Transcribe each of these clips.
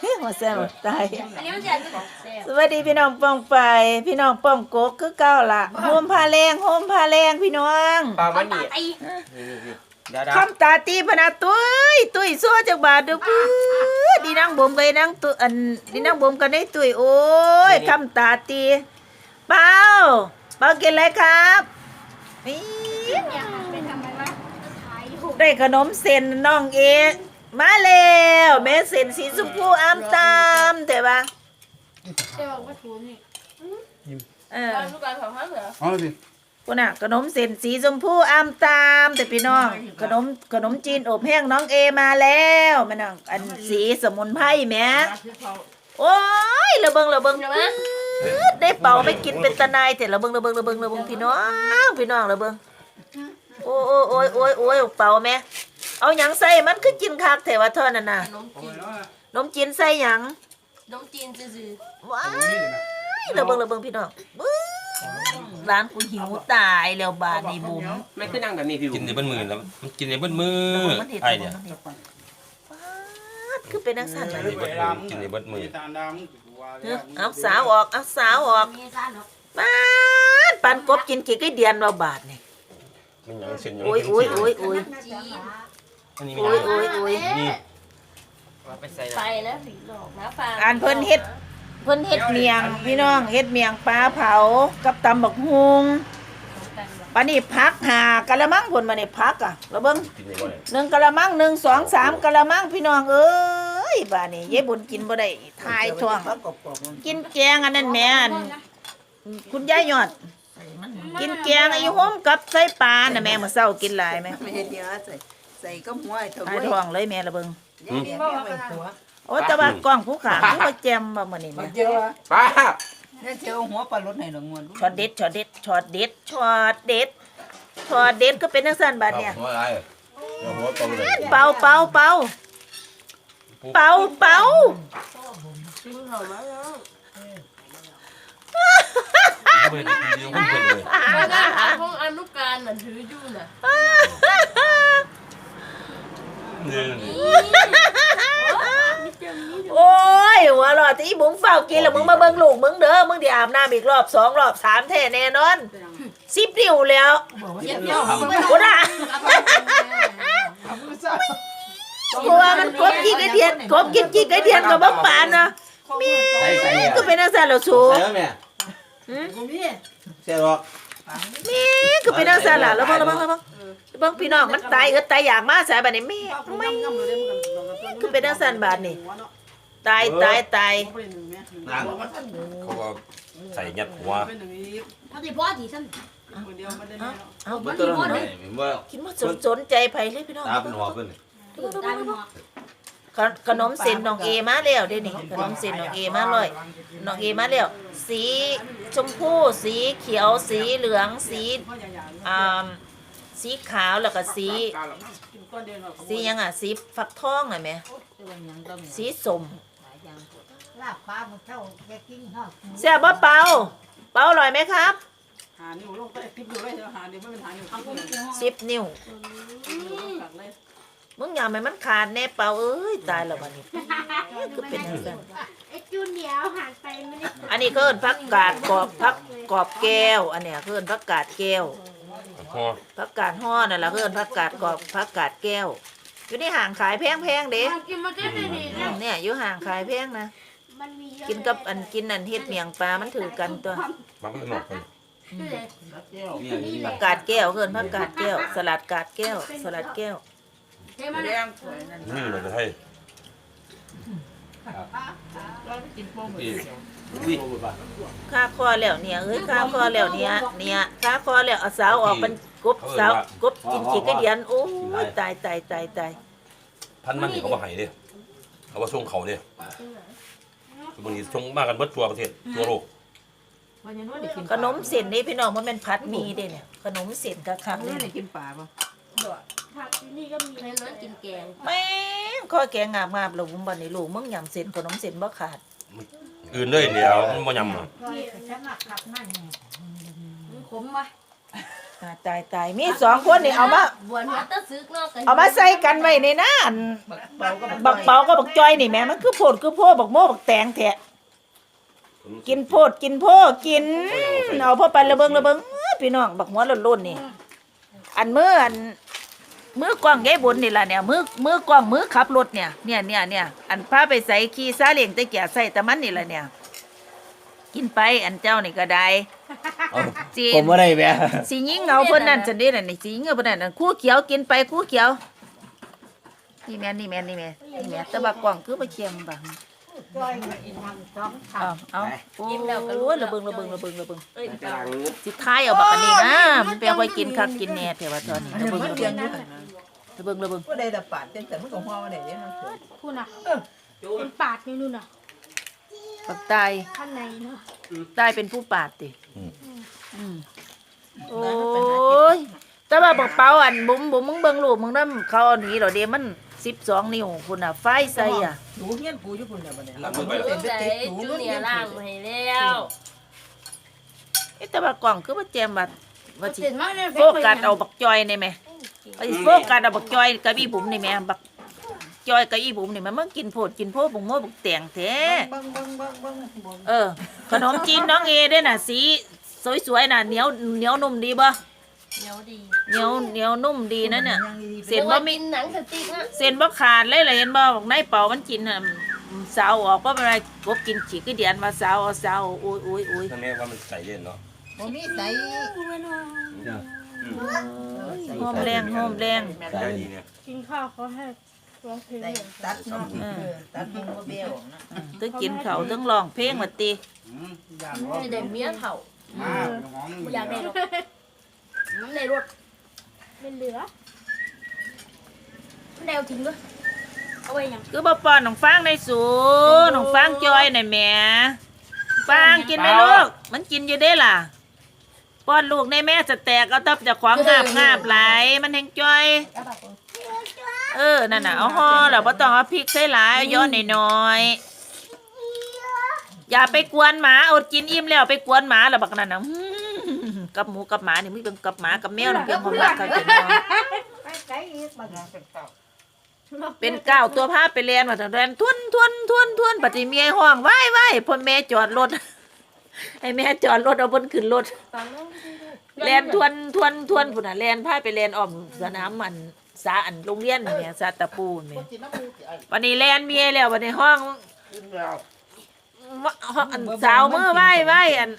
เฮ้ยหัวแซวตายอันนี้มันจะแซ่บสวัสดีพี่น้องป้องไป พี่น้องป้องโกกคือเก้าล่ะโฮมพาแรงโฮมพาแรงพี่น้องปลามันนี่ไอ้เดี๋ยวคำตาตีพนาตุ้ยตุ้ยซัวจากบาทเด้อปื้อดีนั่งบ่มไปนั่งตุอันดีนั่งบ่มกันได้ตุ้ยโอ้ยคำตาตีเปล่าเปล่ากินอะไรครับนี่อยากไปทำอะไรวะขายถูกได้ขนมเส้นน้องเอ มาแล้วแม่เส้นสีชมพูอามตามแต่ว่าจะบอกว่าถูกนี่เออลูกการของเขาเหรอเอาสิคุณน่ะขนมเส้นสีชมพูอามตามแต่พี่น้องขนมขนมจีนอบแห้งน้องเอมาแล้วแม่น้องอันสีสมุนไพรแหม่โอ้ยระเบิงระเบิงเดี๋ยวนะปื๊ดได้เป่าไปกินเป็นตะนายแต่ระเบิงระเบิงระเบิงระเบิงพี่น้องพี่น้องระเบิงโอ้โอ้โอ้ยโอ้ยโอ้ยเป่าแม่ เอาหยังใส่มันคือกินคักแต่ว่าเท่านั้นน่ะขนมจีนขนมจีนใส่หยังขนมจีนซื่อว้ายระเบิงระเบิงพี่น้องบึ้งร้านกูหิวตายแล้วบาดนี่บุ๋มไม่ขึ้นนั่งแบบนี้พี่กินในเบิ้มือแล้วมันกินในเบิ้มือมันเห็ดไอเนี่ยมันเห็ดป๊าดคือเป็นนักสั่นเลยกินในเบิ้มือตาดำเอ้อเอาสาวออกเอาสาวออกๆมีซ่านหรอกปานปันกบกินกี่ไก่เดียนว่าบาทนี่มันยังเส้นยังโอ้ยโอ้ยโอ้ยโอ้ย จีน อันนี้โอ้ยโอ้ยโอ้ยนี่ไปใส่ไปแล้วผีหลอกนะฟังอ่านเพิ่นเฮ็ด เพิ่นเฮ็ดเมียง พี่น้องเฮ็ดเมียงปลาเผากับตำบักฮุงปานนี้พักหากะละมังพุ่นมานี่พักอะแล้วเบิ่งกินในบ่เนี่ยหนึ่งกะละมังหนึ่งสองสามกะละมังพี่น้องเอ้ยบาดนี้เย้บุญกินบ่ได้ทายท้องกินแกงอันนั้นแม่อันคุณยายยอด กินแกงไอ้โฮมกับใส่ปลาน่ะแม่มื้อเช้ากินหลายไหมไม่เห็นเดียวใส่ ใส่ก็หัวไอ้เถอะทายท้องเลยแม่ละเบิ่งเดี๋ยวแม่ไปหัวโอ้แต่ว่ากล้องผู้ขาผู้ว่าแจมบ่มื้อนี้แม่เจียวอะป้านั่นเจียวหัวปลาลดให้หลงงวนช็อตเด็ดช็อตเด็ดช็อตเด็ดช็อตเด็ดช็อตเด็ดก็เป็นจังซั่นบัดเนี่ยหัวอะไรหัวตรงเลยเป่าเป่าเป่าเป่าเป่ากินหอมมากแล้วเบิ้ลกินเดียวคนเพิ่นเลยห้องอนุการน่ะถืออยู่น่ะ เนี่ยโอ้ยหัวหลอดที่อีบุ๋มเฝ้ากินแล้วมึงมาเบิ่งลูกมึงเด้อมึงเดี๋ยวอาบน้ำอีกรอบสองรอบสามแท้แน่นอนสิบนิ้วแล้วเยี่ยมเยี่ยมกูน่ะกลัวมันกบกินไอเดียนกบกินกินไอเดียนกับบักปานนะแมีก็เป็นนักสั่นเหรอสูใส่แล้วแม่ใส่หรอก แมีก็เป็นนักสั่นล่ะแล้วบ้างแล้วบ้างแล้วบ้างเบิ่งพี่น้องมันตายเออตายอยากมาสายบัดนี้แม่ไม่ก็เป็นนักสั่นบาดนี่ตายตายตายนั่งเขาก็ใส่ยัดหัวพอดีพ่อดีสั้นเอามันตัวนั้นไม่ว่าคิดว่าสนสนใจไผเลยพี่น้องตาเป็นหัวเพิ่นได้หมดขนขนมเส้นน้องเอมาแล้วเด้นี่ขนมเส้นน้องเอมาเลยน้องเอมาแล้วสี ชมพูสีเขียวสีเหลืองสีอ่าสีขาวแล้วก็สี สีหยังอะสีฟักทองอะแม่สีส้มลาบปลามันเท่าแกกินข้าวแซ่บบ่เปาเปาอร่อยไหมครับหานิ้วลงไปคลิปดูเลยหานิ้วไม่เป็นหานิ้วทำก็สิบนิ้ว มึงอย่าให้มันขาดแน่เปาเอ้ยตายแล้วบัดนี้ก็เป็นจังซั่น ไอ้จูนเดียวหันไปไม่ได้อันนี้คือผักกาดกรอบผักกรอบแก้ว อันเนี้ยคือผักกาดแก้วหัวผักกาดห่อนั่นแหละคือผักกาดกรอบผักกาดแก้ว อยู่ในห่างขายแพงๆเด้กินมาได้ไม่ดีนะเนี่ยอยู่ห่างขายแพงนะมันมีเยอะกินกับอันกินอันเฮ็ดเมียงปลามันถือกันตัวมันก็หนอกเพิ่นนี่อย่างนี้ผักกาดแก้วคือผักกาดแก้ว สลัดกาดแก้ว สลัดแก้ว เฮ้ยมันแดงสวยนั่นนี่เลยจะให้นี่ค่าคอแล้วเนี่ยเอ้ยค่าคอแล้วเนี่ยเนี่ยค่าคอแล้วเอาสาวออกเป็นกบสาวกบกินขี้กระเดียนโอ้ยตายตายตายตายพันมันนี่เขาบ่ให้เด้เขาว่าส่งเขาเด้บางทีส่งมากันเบิดทั่วประเทศทั่วโลกขนมเส้นนี่พี่น้องมันเป็นพัดหมีเด้เนี่ยขนมเส้นคักๆเลนี่ยได้กินปลาป่ะ ผักที่นี่ก็มีให้น้องกินแกงแม่งข้อแกงงามงามๆลูกมึงบันนี้ลูกมึงยำเส้นขนมเส้นบ่ขาดอื่นเลยเดียวมันบ่ยำหรอกมันขมไหมอ่าตายตายมีสองคนนี่เอามา บวนหัวตะซึกเนาะกันเอามาใส่กันไว้ในน้าอันบักเปาก็บักจอยนี่แหม่มันคือโพดคือโพดบักโม่บักแตงแท้กินโพดกินโพดกินเอาพอไประเบิงระเบิงเอ้อพี่น้องบักหัวโล้นๆนี่ อันมืออัน มือกล้องยายบุญนี่ล่ะเนี่ยมือมือกล้องมือขับรถเนี่ยเนี่ยเนี่ยเนี่ยอันพาไปใส่ขี่ซาเล้งตะเกียใส่แต่มันนี่ล่ะเนี่ย กินไปอันเจ้านี่ก็ได้จีผมว่าได้แม่สียิงเอาเพิ่นนั่นจังได๋น่ะนี่สียิงเอาเพิ่นนั่นน่ะคู่เขียวกินไปคู่เขียวนี่แม่นนี่แม่นนี่แม่นนี่แม่นแต่ว่ากล้องคือบ่เคียงบัง จอยทำสองทเอาเอาโอ้ยระเบิงระเบิงระเบิงระเบิงเอ้ยกำลังสิท้ายเอาบักอันนี้นะมันไปเอาไว้กินคักกินแหน่แต่ว่าตอนนี้ระเบิงระเบิงระเบิงระเบิงผู้ใดแต่ปาดเต็มแต่มันก็หัวมาได้เนี่ยนะคุณน่ะเป็นปาดนี่นู่นน่ะบักตายข้างในเนาะตายเป็นผู้ปาดติอืมโอ้ยแต่ว่าบักเป๋าอันบุ๋มบุ๋มมึงเบิ่งรูปมึงนำเขาเอาหนีเหรอเด้มัน 12นิ้วพุ่นน่ะ ไฟใส่อะหนูเงี้ยกูอยู่คนเดียวบัดเนี่ยหลังมือไปเอ้ยจูเนียร์ล่างให้แล้วเอ๊ะแต่ว่ากล่องคือว่าแจมว่าว่าสิเสร็จมากเลยโฟกัสเอาบักจอยนี่แหมว่าสิโฟกัสเอาบักจอยกับอีบุ๋มนี่แหมบักจอยกับอีบุ๋มนี่มันมันกินโพดกินโพดบุ๋งโม่บักแตงแท้เบิ่งเบิ่งเบิ่งเบิ่งเบิ่งเออขนมจีนน้องเอด้วยน่ะสีสวยๆน่ะเหนียวเหนียวนุ่มดีบ่ เหนียวดีเหนียวเหนียวนุ่มดีนะเนี่ยยังดีๆเส้นบ่มีกินหนังสติ๊กนะเส้นบ่ขาดเลยล่ะเห็นบ่บอกนายเป่ามันกินน่ะสาวออกบ่เป็นไรกบกินฉีกคือเดียนว่าสาวเอาสาวโอ้ยโอ้ยโอ้ยนั่นแม่ว่ามันใส่เล่นเนาะบ่มีใส่หอมแรงหอมแรงใส่ดีเนี่ยกินข้าวเขาให้ร้องเพลงใส่ตัดเนาะเออตัดมึงบ่เบี้ยวนะตึงกินข้าวตึงร้องเพลงว่าติไม่ได้เมียเถ่าอยากได้ หรอกมันในรถไม่เหลือมันเดวทิ้งด้วยเอาไว้ยังคือบ่ป้อนน้องฟางในสูน้องฟางจอยน่ะแหมฟางกินไหมลูก มันกินอยู่เด้ล่ะป้อนลูกในแม่จะแตกเอาตับจะขวางงาบงาบไหลมันแห้งจอยเออ นั่นน่ะเอาห่อแล้วบ่ต้องเอาพริกใส่หลายเอาย้อนหน่อยๆอย่าไปกวนหมาอดกินอิ่มแล้วไปกวนหมาแล้วบักนั่นน่ะอื้อ กับหมูกับหมานี่มันเป็นกับหมากับแมวนี่เป็นความรักกันเป็นเนาะำไปไกลอีกบัดนั้นเป็นเต่าเป็นก้าวตัวพาไปเรียนว่าแต่เรียนทวนทวนทวนทวนปฏิเมียห้องว้ายว้ายพ่อแม่จอดรถให้แม่จอดรถเอาบนขึ้นรถตอนนั้นเรียนทวนทวนทวนพุ่นน่ะเรียนพาไปเรียนอ้อมสนามมันสาอันโรงเรียนนี่แหม่สาตะปูนี่แหม่วันนี้เรียนเมียแล้ววันนี้ห้อง ว่าห้องอันสาวมือไหว้ไหว้อัน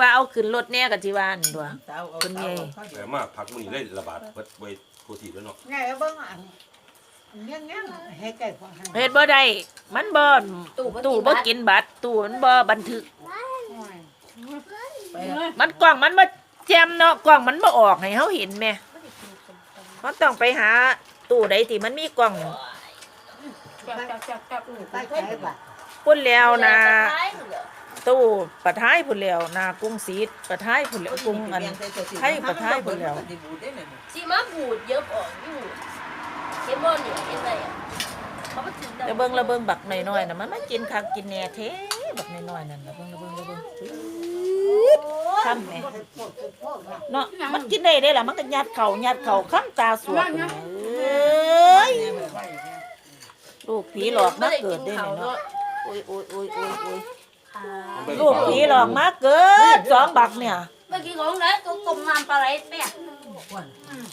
ว่าเอาขึ้นรถแน่กับจีวาอันตัวสาวเอาคนใหญ่สาวเอาแต่มากผักมันนี่ได้ระบาดเบิดไว้โคตรทีแล้วเนาะไงเบิ่งอันเงี้ยเงี้ยให้ไก่พอให้เฮ็ดบ่ได้มันบ่ตู้บ่กินบัตรตู้มันบ่บันทึก ไปมันกล่องมันบ่แจมเนาะกล่องมันบ่ออกให้เฮาเห็นแหม่เขาต้องไปหาตู้ใดที่มันมีกล่องจับจับจับจับไปไกลบัด พุ่นแล้วนะตู้ปะท้ายพุ่นแล้วนากรุงศรีปะท้ายพุ่นแล้วกรุงอันให้ประทายเบิ่งแล้วสีมาบูดเยอะออกอยู่เห็นบ่เนี่ยเห็นอะไรอะเขาไปถึงระเบิงระเบิงบักหน่อยๆน่ะมันมากินคักกินแหน่เท้บักน้อยๆนั่นระเบิงระเบิงระเบิงทำแหมโพดโพดนะเนาะมันกินได้ได้ล่ะมันก็ยัดเข่ายัดเข่าค้ำตาสวดพุ่นน่ะเอ้ยลูกผีหลอกมาเกิดได้ไหมเนาะโอ้ยโอ้ยโอ้ยโอ้ยโอ้ยลูกผีหลอกมาเกิดสองบักเนี่ยเมื่อกี้ของไหนตัวกลมงามปลาไหลแม่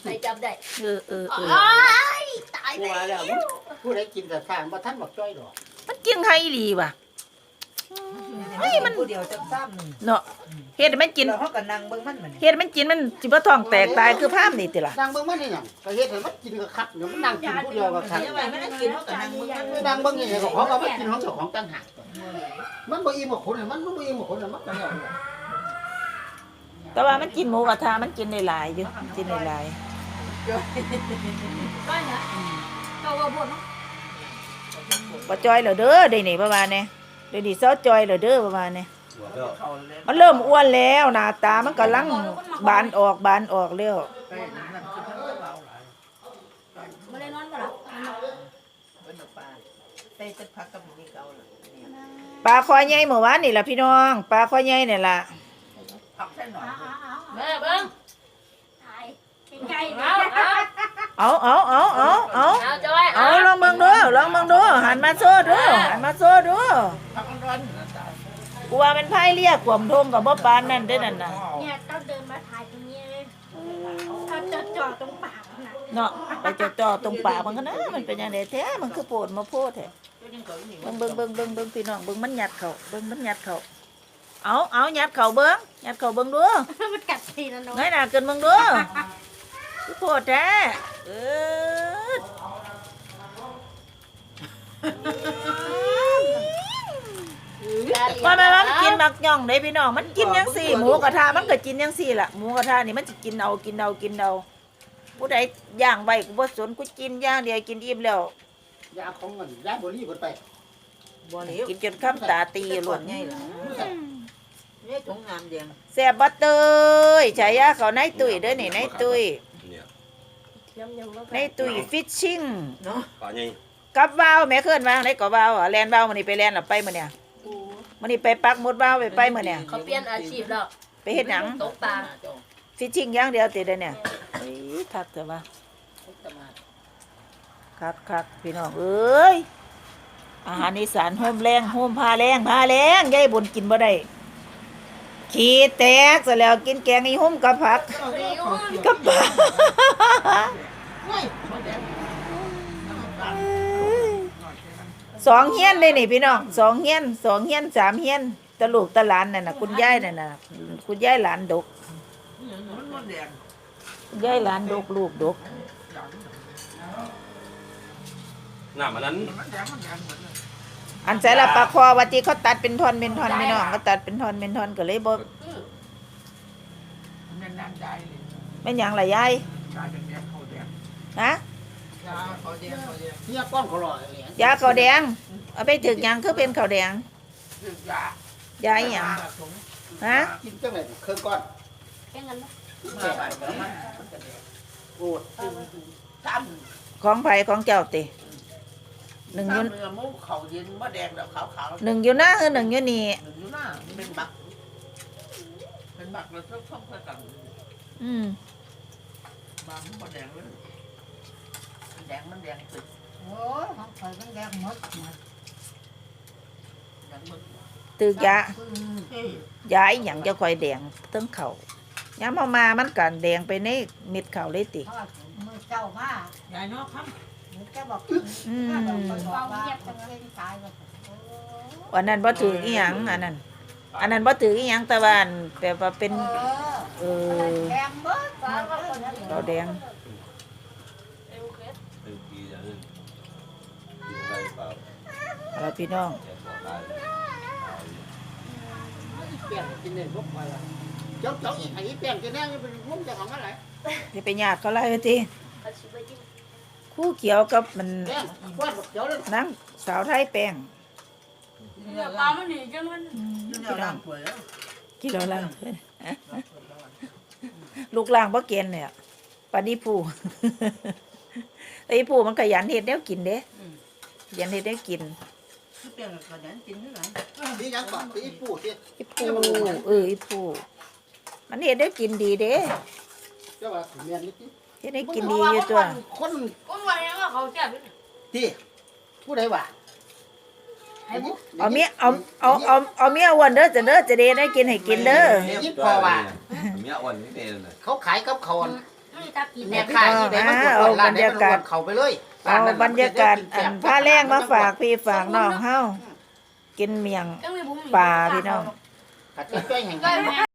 ไหนจับได้เออเออเอออ้ายตายผู้แล้ว่าแล้วผู้ใดกินแต่ทางบ่ทันบักจ้อยดอกมันกินใครอีหลีว่ะ เฮ้ยมันผู้เดียวจะซ้ำหนึ่งเนาะเฮ็ดให้มันกินเราเขาก็นั่งเบิ่งมันมันเฮ็ดให้มันกินมันสิบ่ท้องแตกตายคือภาพนี่ติล่ะนางเบิ่งมันนี่หยังก็เฮ็ดให้มันกินก็คักเดี๋ยวมันนั่งกินผู้เดียวก็คักเดี๋ยวไว้ไม่ได้กินเขาก็นั่งเบิ่งมันนางเบิ่งนี่ก็ของก็มากินของเจ้าของต่างหากมันบ่อิ่มกับคนมันบ่อิ่มกับคนมันก็แล้วแต่ว่ามันกินหมูกระทะมันกินได้หลายอยู่กินได้หลาย ก็เนี่ยเขาว่าบ่น บ่จอยแล้วเด้อได้นี่ประมาณนี้ เดี๋ยวนี้เซาจอยแล้วเด้อประมาณนี้เขาเลยมันเริ่มอ้วนแล้วหน้าตามันกำลังบานออกบานออกแล้วไปนั่นคือมันก็เบาหลายไม่ได้นอนบ่ล่ะเบิ่งปลาใส่แต่ผักกับนี่เก่าล่ะนี่ปลาคอใหญ่เมื่อวานนี่ล่ะพี่น้องปลาคอใหญ่นี่ล่ะผักแค่หน่อยแม่เบิ่งไก่เอาเอาเอาเอาเอาเอาจอยเอา ลองเบิ่งดูลองเบิ่งดู หันมาโซ่ดูหันมาโซ่ดูพักร้อนกูว่ามันไพ่เรียกขวมทงกับบ่ปานนั่นเด้อนั่นน่ะเนี่ยต้องเดินมาถ่ายตรงนี้เลยถ้าจะจอดตรงปากนะเนาะไปจ่อๆตรงปากมันก็นะมันเป็นยังไงแท้มันคือโปวดมาโพดแท้เบิ่งเบิ่งเบิ่งเบิ่งเบิ่งพี่น้องเบิ่งมันหยัดเขาเบิ่งมันหยัดเขาเอาเอาหยัดเขาเบิ่งหยัดเขาเบิ่งดูมันกัดทีนะน้องไงน่ะเกินเบิ่งดูคือโพดแท้เออ ว่าแม่ว่ามันกินบักย่องได้พี่น้อง มันกินยังสี่หมูกระทะมันก็กินยังสี่ล่ะหมูกระทะนี่มันจะกินเอากินเอากินเอาผู้ใดย่างไว้กูบ่สนกูกินย่างเดียวกินอิ่มแล้วยาของเงินยาบุหรี่เบิดไปบ่เหลวกินจนข้ามตาตีหล่นใหญ่ล่ะนี่ของงามแดงแซ่บบัตเตยฉายาเขาในายตุยเด้อนี่ในายตุยเนี่ยในายตุยฟิชชิ่งปลาใหญ่ กับวาวแม่เคลื่อนวางได้ก็วาวอะแลนวาวมันนี่ไปแลนหรอไปมื้อเนี่ยมันนี่ไปปักหมดวาวไปไปมื้อเนี่ยเขาเปลี่ยนอาชีพแล้วไปเฮ็ดหยังตกปลาฟิชชิ่งอย่างเดียวติเด้อเนี่ยเอ้ยคักเถอะว่าคักคักพี่น้องเอ้ยอาหารอีสานโฮมแรงโฮมพาแรงพาแรงยายบุญกินบ่ได้ขี้แตกซะแล้วกินแกงอีหุ่มกับผักกับปลา สองเฮียนเลยนี่พี่น้องสองเฮียนสองเฮียนสามเฮียนตะลูกตะหลานนั่นน่ะคุณยายนั่นน่ะคุณยายหลานดกมันบ่แดงคุณยายหลานดกลูกดกน้ำอันนั้นมันแดงมันแดงหมดเลยอันใส่ละปลาคอว่าที่เขาตัดเป็นท่อนเป็นท่อนพี่น้องเขาตัดเป็นท่อนเป็นท่อนก็เลยบ่มันน้ำใจเลยแม่นหยังล่ะยายชาแดงเขาแดงฮะชา เขาแดงเขาแดงเนี่ยก้อนเขาหล่อเลยยาข้าวแดง เอาไปถึกหยังคือเป็นข้าวแดงคือยายาอีหยังฮะกินจังไหนเครื่องก้อนแค่นั้นมาบ้านก็มันมันก็แดงโอ้ยซ้ของไผของเจ้าติหำนึ่งอซ้ำยุ่นเนื้อหมูเขาเย็นบ่แดงแบบขาวๆหนึ่งอยู่หน้าคือหนึ่งอยู่นี่หนึ่งอยู่หน้าเป็นบัก เป็นบักเราชอบชอบกันอืมบางมันแดงเลยมัน แดงมันแดงสุดโอ้ยของไฟมันแดงหมดแดงหมดตึกยาเฮ้ยยาอีหยังจะคอยแดงเทั้งเขายามเอามามันกันแดงไปในเม็ดเขาเลยติมือเจ้ามายายนอกครับมือเจ้าบอกอืมว่าว่าเล่นตายว่าวันนั้นบ่ถืออีหยังอันนั้น อันนั้นบ่ถืออีหยังแต่ว่าอันแต่ว่าเป็น เออเออ แดงเบิดเราแดง เป็นปีอย่างนึงกินได้เปล่า เอาล่ะพี่น้องแกะตัวตายเปลี่ยนกินเลยพวกมาละเจ้าเจ้าอีกไอ้เปลี่ยนกินแน่เป็นมุ้งเจ้าของอะไรที่ไปญาติเขาไล่ไปติคู่เขียวกับมันแดงว่าเจ้าเลยนางสาวไทยแป้งเนี่ยปลามันหนีจังมันอืมอยู่ในพี่น้อร่างงป่วยแล้วกินแล้วล่างเพิ่นลูกล่างบ่เกณฑ์เนี่ยปลาดีผู้ไอ้ผู้มันขยันเฮ็ดแนวกินเด้ขยันเฮ็ดแนวกิน ที่เปลี่ยนกับขยันกินเท่าไหร่นี่ยังก่อนตีปูสิอีผู้เอออีผู้มันเฮ็ดได้กินดีเด้เจ้าว่าเมียนนี่ที่เฮ็ดได้กินดีอยู่ตัวคนก็ว่าอย่างว่าเขาแซ่บที่ผู้ใดว่าเอาเมียเอาเอาเอาเอาเมียอ้วนเด้อจะเด้อจะได้ได้กินให้กินเด้อยิ่งพอว่าเมียอ่อนนี่เป็นเลยเขาขายกับเขาไม่ถ้ากินแม่ค้าที่ไหนมันปวดร้านไหนมันปวดเขาไปเลย เอาบรรยากาศอันผ้าแรงมาฝากพี่ฝากน้องเฮากินเมียงก็มีบุ้มปลาพี่น้องขัดใจแห่งก็แม่